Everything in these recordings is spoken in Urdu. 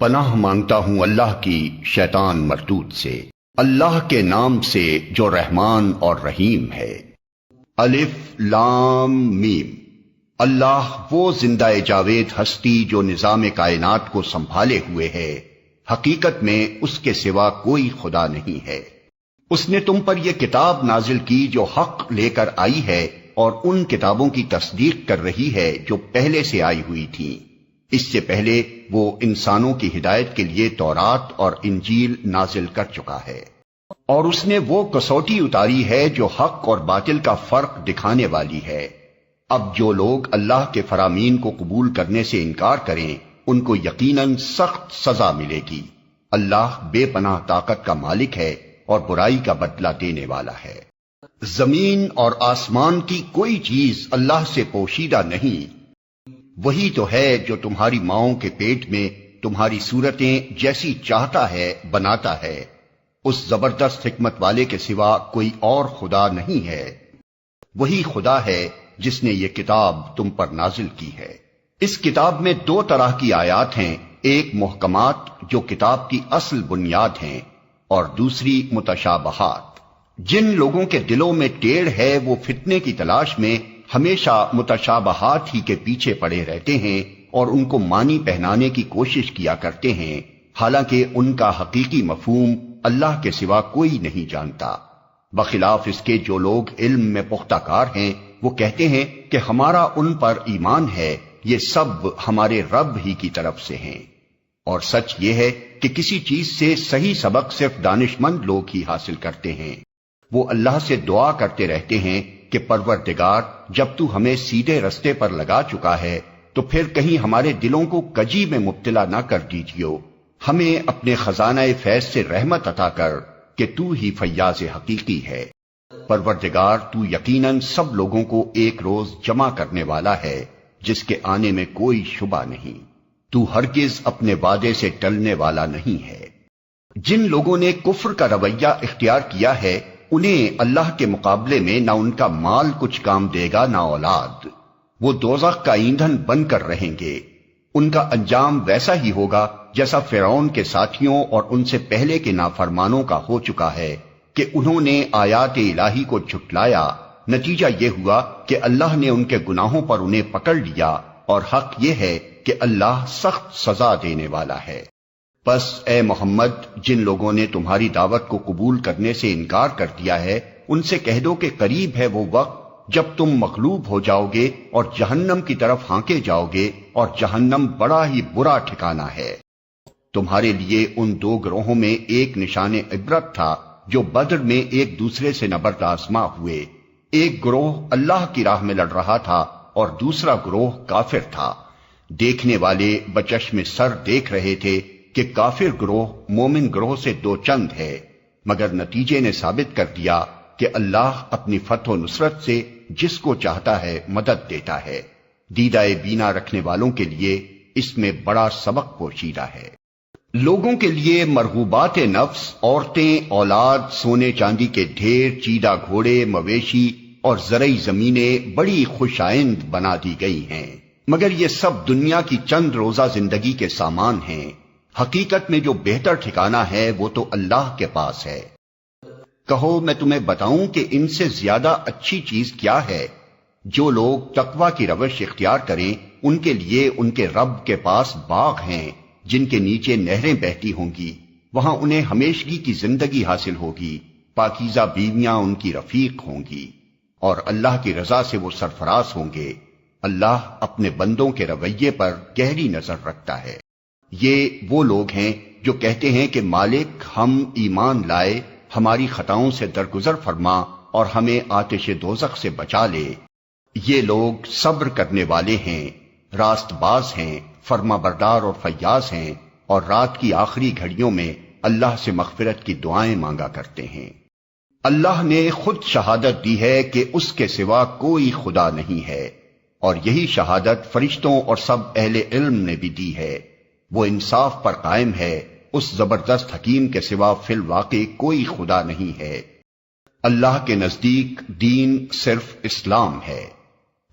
پناہ مانگتا ہوں اللہ کی شیطان مردود سے۔ اللہ کے نام سے جو رحمان اور رحیم ہے۔ الف لام میم۔ اللہ وہ زندہ جاوید ہستی جو نظام کائنات کو سنبھالے ہوئے ہے۔ حقیقت میں اس کے سوا کوئی خدا نہیں ہے۔ اس نے تم پر یہ کتاب نازل کی جو حق لے کر آئی ہے اور ان کتابوں کی تصدیق کر رہی ہے جو پہلے سے آئی ہوئی تھی اس سے پہلے وہ انسانوں کی ہدایت کے لیے تورات اور انجیل نازل کر چکا ہے۔ اور اس نے وہ کسوٹی اتاری ہے جو حق اور باطل کا فرق دکھانے والی ہے۔ اب جو لوگ اللہ کے فرامین کو قبول کرنے سے انکار کریں، ان کو یقیناً سخت سزا ملے گی۔ اللہ بے پناہ طاقت کا مالک ہے اور برائی کا بدلہ دینے والا ہے۔ زمین اور آسمان کی کوئی چیز اللہ سے پوشیدہ نہیں۔ وہی تو ہے جو تمہاری ماؤں کے پیٹ میں تمہاری صورتیں جیسی چاہتا ہے، بناتا ہے۔ اس زبردست حکمت والے کے سوا کوئی اور خدا نہیں ہے۔ وہی خدا ہے جس نے یہ کتاب تم پر نازل کی ہے۔ اس کتاب میں دو طرح کی آیات ہیں، ایک محکمات جو کتاب کی اصل بنیاد ہیں اور دوسری متشابہات۔ جن لوگوں کے دلوں میں ٹیڑھ ہے، وہ فتنے کی تلاش میں ہمیشہ متشابہات ہی کے پیچھے پڑے رہتے ہیں اور ان کو مانی پہنانے کی کوشش کیا کرتے ہیں، حالانکہ ان کا حقیقی مفہوم اللہ کے سوا کوئی نہیں جانتا۔ بخلاف اس کے جو لوگ علم میں پختہ کار ہیں، وہ کہتے ہیں کہ ہمارا ان پر ایمان ہے، یہ سب ہمارے رب ہی کی طرف سے ہیں۔ اور سچ یہ ہے کہ کسی چیز سے صحیح سبق صرف دانش مند لوگ ہی حاصل کرتے ہیں۔ وہ اللہ سے دعا کرتے رہتے ہیں کہ پروردگار، جب تو ہمیں سیدھے رستے پر لگا چکا ہے، تو پھر کہیں ہمارے دلوں کو کجی میں مبتلا نہ کر دیجیو۔ ہمیں اپنے خزانہ فیض سے رحمت عطا کر کہ تو ہی فیاض حقیقی ہے۔ پروردگار، تو یقیناً سب لوگوں کو ایک روز جمع کرنے والا ہے، جس کے آنے میں کوئی شبہ نہیں۔ تو ہرگز اپنے وعدے سے ٹلنے والا نہیں ہے۔ جن لوگوں نے کفر کا رویہ اختیار کیا ہے انہیں اللہ کے مقابلے میں نہ ان کا مال کچھ کام دے گا نہ اولاد۔ وہ دوزخ کا ایندھن بن کر رہیں گے۔ ان کا انجام ویسا ہی ہوگا جیسا فرعون کے ساتھیوں اور ان سے پہلے کے نافرمانوں کا ہو چکا ہے کہ انہوں نے آیات الہی کو چھٹلایا نتیجہ یہ ہوا کہ اللہ نے ان کے گناہوں پر انہیں پکڑ لیا اور حق یہ ہے کہ اللہ سخت سزا دینے والا ہے۔ بس اے محمد، جن لوگوں نے تمہاری دعوت کو قبول کرنے سے انکار کر دیا ہے، ان سے کہہ دو کہ قریب ہے وہ وقت جب تم مغلوب ہو جاؤ گے اور جہنم کی طرف ہانکے جاؤ گے اور جہنم بڑا ہی برا ٹھکانا ہے۔ تمہارے لیے ان دو گروہوں میں ایک نشان عبرت تھا جو بدر میں ایک دوسرے سے نبرد آزما ہوئے۔ ایک گروہ اللہ کی راہ میں لڑ رہا تھا اور دوسرا گروہ کافر تھا۔ دیکھنے والے بچش میں سر دیکھ رہے تھے کہ کافر گروہ مومن گروہ سے دو چند ہے، مگر نتیجے نے ثابت کر دیا کہ اللہ اپنی فتح و نصرت سے جس کو چاہتا ہے مدد دیتا ہے۔ دیدہ بینا رکھنے والوں کے لیے اس میں بڑا سبق پوشیدہ ہے۔ لوگوں کے لیے مرغوبات نفس، عورتیں، اولاد، سونے چاندی کے ڈھیر چیدہ گھوڑے، مویشی اور زرعی زمینیں بڑی خوش آئند بنا دی گئی ہیں۔ مگر یہ سب دنیا کی چند روزہ زندگی کے سامان ہیں۔ حقیقت میں جو بہتر ٹھکانہ ہے وہ تو اللہ کے پاس ہے۔ کہو میں تمہیں بتاؤں کہ ان سے زیادہ اچھی چیز کیا ہے۔ جو لوگ تقوا کی روش اختیار کریں، ان کے لیے ان کے رب کے پاس باغ ہیں، جن کے نیچے نہریں بہتی ہوں گی۔ وہاں انہیں ہمیشگی کی زندگی حاصل ہوگی، پاکیزہ بیویاں ان کی رفیق ہوں گی۔ اور اللہ کی رضا سے وہ سرفراز ہوں گے۔ اللہ اپنے بندوں کے رویے پر گہری نظر رکھتا ہے۔ یہ وہ لوگ ہیں جو کہتے ہیں کہ مالک ہم ایمان لائے، ہماری خطاؤں سے درگزر فرما اور ہمیں آتش دوزخ سے بچا لے۔ یہ لوگ صبر کرنے والے ہیں، راست باز ہیں، فرما بردار اور فیاض ہیں اور رات کی آخری گھڑیوں میں اللہ سے مغفرت کی دعائیں مانگا کرتے ہیں۔ اللہ نے خود شہادت دی ہے کہ اس کے سوا کوئی خدا نہیں ہے اور یہی شہادت فرشتوں اور سب اہل علم نے بھی دی ہے۔ وہ انصاف پر قائم ہے، اس زبردست حکیم کے سوا فی الواقع کوئی خدا نہیں ہے۔ اللہ کے نزدیک دین صرف اسلام ہے۔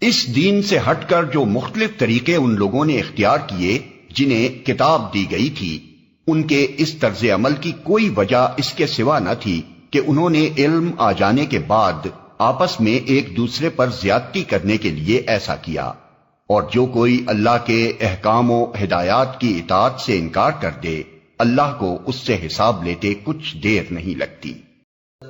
اس دین سے ہٹ کر جو مختلف طریقے ان لوگوں نے اختیار کیے، جنہیں کتاب دی گئی تھی، ان کے اس طرز عمل کی کوئی وجہ اس کے سوا نہ تھی کہ انہوں نے علم آ جانے کے بعد آپس میں ایک دوسرے پر زیادتی کرنے کے لیے ایسا کیا۔ اور جو کوئی اللہ کے احکام و ہدایات کی اطاعت سے انکار کر دے، اللہ کو اس سے حساب لیتے کچھ دیر نہیں لگتی۔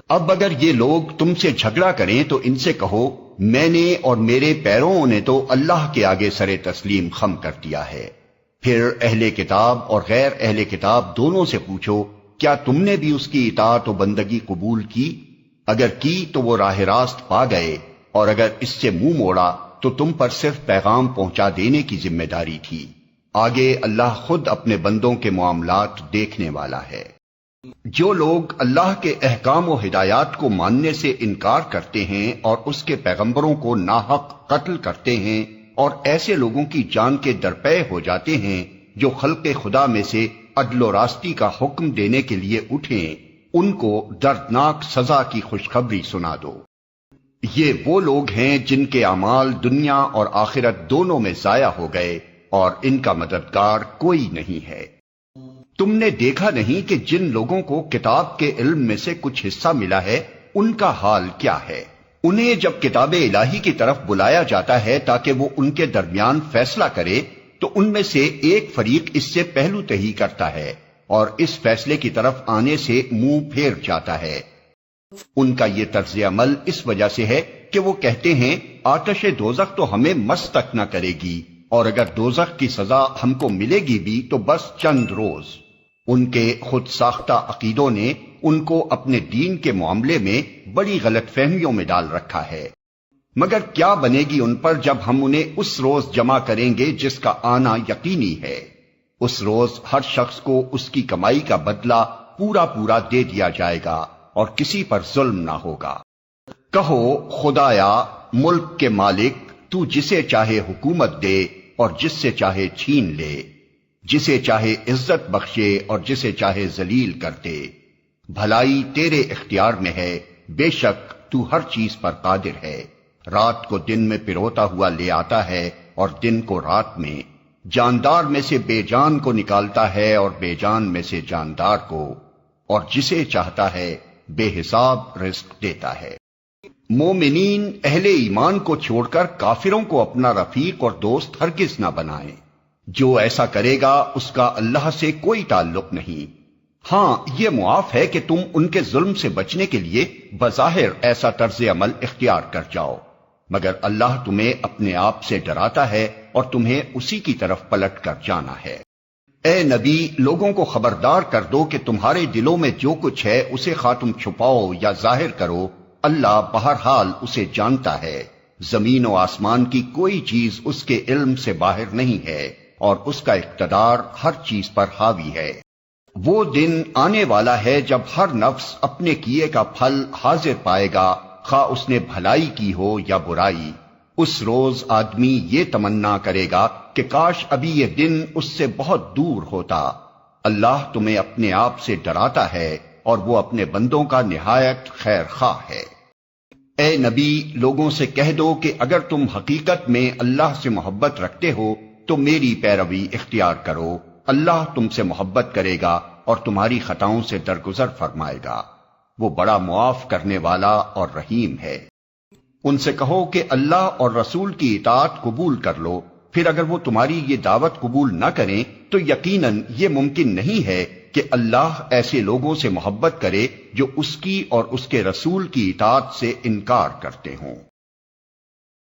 اب اگر یہ لوگ تم سے جھگڑا کریں تو ان سے کہو، میں نے اور میرے پیروں نے تو اللہ کے آگے سر تسلیم خم کر دیا ہے۔ پھر اہل کتاب اور غیر اہل کتاب دونوں سے پوچھو، کیا تم نے بھی اس کی اطاعت و بندگی قبول کی؟ اگر کی تو وہ راہ راست پا گئے، اور اگر اس سے منہ مو موڑا تو تم پر صرف پیغام پہنچا دینے کی ذمہ داری تھی۔ آگے اللہ خود اپنے بندوں کے معاملات دیکھنے والا ہے۔ جو لوگ اللہ کے احکام و ہدایات کو ماننے سے انکار کرتے ہیں اور اس کے پیغمبروں کو ناحق قتل کرتے ہیں اور ایسے لوگوں کی جان کے درپے ہو جاتے ہیں جو خلق خدا میں سے عدل و راستی کا حکم دینے کے لیے اٹھیں، ان کو دردناک سزا کی خوشخبری سنا دو۔ یہ وہ لوگ ہیں جن کے اعمال دنیا اور آخرت دونوں میں ضائع ہو گئے اور ان کا مددگار کوئی نہیں ہے۔ تم نے دیکھا نہیں کہ جن لوگوں کو کتاب کے علم میں سے کچھ حصہ ملا ہے، ان کا حال کیا ہے؟ انہیں جب کتاب الہی کی طرف بلایا جاتا ہے تاکہ وہ ان کے درمیان فیصلہ کرے، تو ان میں سے ایک فریق اس سے پہلو تہی کرتا ہے اور اس فیصلے کی طرف آنے سے منہ پھیر جاتا ہے۔ ان کا یہ طرز عمل اس وجہ سے ہے کہ وہ کہتے ہیں، آتش دوزخ تو ہمیں مستک نہ کرے گی، اور اگر دوزخ کی سزا ہم کو ملے گی بھی تو بس چند روز۔ ان کے خود ساختہ عقیدوں نے ان کو اپنے دین کے معاملے میں بڑی غلط فہمیوں میں ڈال رکھا ہے۔ مگر کیا بنے گی ان پر جب ہم انہیں اس روز جمع کریں گے جس کا آنا یقینی ہے؟ اس روز ہر شخص کو اس کی کمائی کا بدلہ پورا پورا دے دیا جائے گا۔ اور کسی پر ظلم نہ ہوگا۔ کہو، خدایا، ملک کے مالک، تو جسے چاہے حکومت دے اور جس سے چاہے چھین لے۔ جسے چاہے عزت بخشے اور جسے چاہے ذلیل کرتے بھلائی تیرے اختیار میں ہے، بے شک تو ہر چیز پر قادر ہے۔ رات کو دن میں پروتا ہوا لے آتا ہے اور دن کو رات میں۔ جاندار میں سے بے جان کو نکالتا ہے اور بے جان میں سے جاندار کو۔ اور جسے چاہتا ہے بے حساب رزق دیتا ہے۔ مومنین اہل ایمان کو چھوڑ کر کافروں کو اپنا رفیق اور دوست ہرگز نہ بنائیں۔ جو ایسا کرے گا، اس کا اللہ سے کوئی تعلق نہیں۔ ہاں یہ معاف ہے کہ تم ان کے ظلم سے بچنے کے لیے بظاہر ایسا طرز عمل اختیار کر جاؤ۔ مگر اللہ تمہیں اپنے آپ سے ڈراتا ہے اور تمہیں اسی کی طرف پلٹ کر جانا ہے۔ اے نبی، لوگوں کو خبردار کر دو کہ تمہارے دلوں میں جو کچھ ہے، اسے خاتم چھپاؤ یا ظاہر کرو۔ اللہ بہرحال اسے جانتا ہے۔ زمین و آسمان کی کوئی چیز اس کے علم سے باہر نہیں ہے، اور اس کا اقتدار ہر چیز پر حاوی ہے۔ وہ دن آنے والا ہے جب ہر نفس اپنے کیے کا پھل حاضر پائے گا۔ خواہ اس نے بھلائی کی ہو یا برائی۔ اس روز آدمی یہ تمنا کرے گا کہ کاش ابھی یہ دن اس سے بہت دور ہوتا۔ اللہ تمہیں اپنے آپ سے ڈراتا ہے اور وہ اپنے بندوں کا نہایت خیر خواہ ہے۔ اے نبی، لوگوں سے کہہ دو کہ اگر تم حقیقت میں اللہ سے محبت رکھتے ہو تو میری پیروی اختیار کرو۔ اللہ تم سے محبت کرے گا اور تمہاری خطاؤں سے درگزر فرمائے گا۔ وہ بڑا معاف کرنے والا اور رحیم ہے۔ ان سے کہو کہ اللہ اور رسول کی اطاعت قبول کر لو۔ پھر اگر وہ تمہاری یہ دعوت قبول نہ کریں، تو یقیناً یہ ممکن نہیں ہے کہ اللہ ایسے لوگوں سے محبت کرے جو اس کی اور اس کے رسول کی اطاعت سے انکار کرتے ہوں۔